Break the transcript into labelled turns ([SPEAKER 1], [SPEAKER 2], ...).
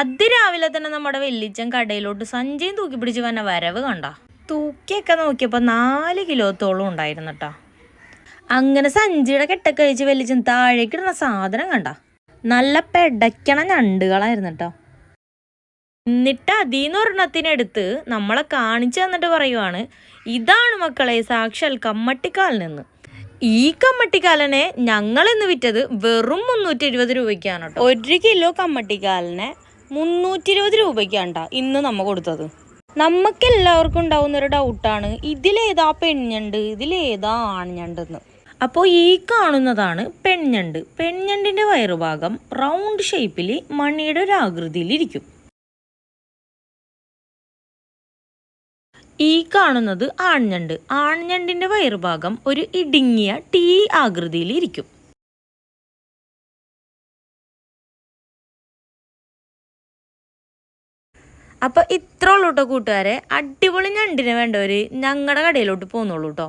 [SPEAKER 1] അതിരാവിലെ തന്നെ നമ്മുടെ വെല്ലിച്ചൻ കടയിലോട്ട് സഞ്ചയം തൂക്കി പിടിച്ച് വന്ന വരവ് കണ്ട. തൂക്കിയൊക്കെ നോക്കിയപ്പോൾ നാല് കിലോത്തോളം ഉണ്ടായിരുന്നു കേട്ടോ അങ്ങനെ സഞ്ചിയുടെ കെട്ടൊക്കെ കഴിച്ച് താഴേക്ക് ഇടുന്ന സാധനം കണ്ട. നല്ല പെടയ്ക്കണ ഞണ്ടുകളായിരുന്നു കേട്ടോ എന്നിട്ട് അതീന്ന് ഒരെണ്ണത്തിനെടുത്ത് നമ്മളെ കാണിച്ചു തന്നിട്ട് പറയുവാണ് ഇതാണ് മക്കളെ സാക്ഷാൽ കമ്മട്ടിക്കാൽ നിന്ന്. ഈ കമ്മട്ടിക്കാലനെ ഞങ്ങൾ ഇന്ന് വിറ്റത് വെറും മുന്നൂറ്റി ഇരുപത് രൂപയ്ക്കാണ് കേട്ടോ ഒരു കിലോ കമ്മട്ടിക്കാലിനെ മുന്നൂറ്റി ഇരുപത് രൂപയ്ക്കാണ് ട്ടോ ഇന്ന് നമ്മ കൊടുത്തത്. നമുക്ക് എല്ലാവർക്കും ഉണ്ടാവുന്ന ഒരു ഡൗട്ടാണ് ഇതിലേതാ പെൺഞണ്ട് ഇതിലേതാ ആൺഞണ്ടെന്ന് അപ്പോൾ ഈ കാണുന്നതാണ് പെൺഞണ്ട് പെൺഞണ്ടിന്റെ വയറുഭാഗം റൗണ്ട് ഷേപ്പിൽ മണിയുടെ ഒരു ആകൃതിയിലിരിക്കും. ഈ കാണുന്നത് ആൺഞണ്ട് ആൺഞണ്ടിന്റെ വയറുഭാഗം ഒരു ഇടുങ്ങിയ ടീ ആകൃതിയിൽ ഇരിക്കും അപ്പൊ ഇത്ര കേട്ടോ കൂട്ടുകാരെ. അടിപൊളി ഞണ്ടിന് വേണ്ടവര് ഞങ്ങളുടെ കടയിലോട്ട് പോന്നോളൂ കേട്ടോ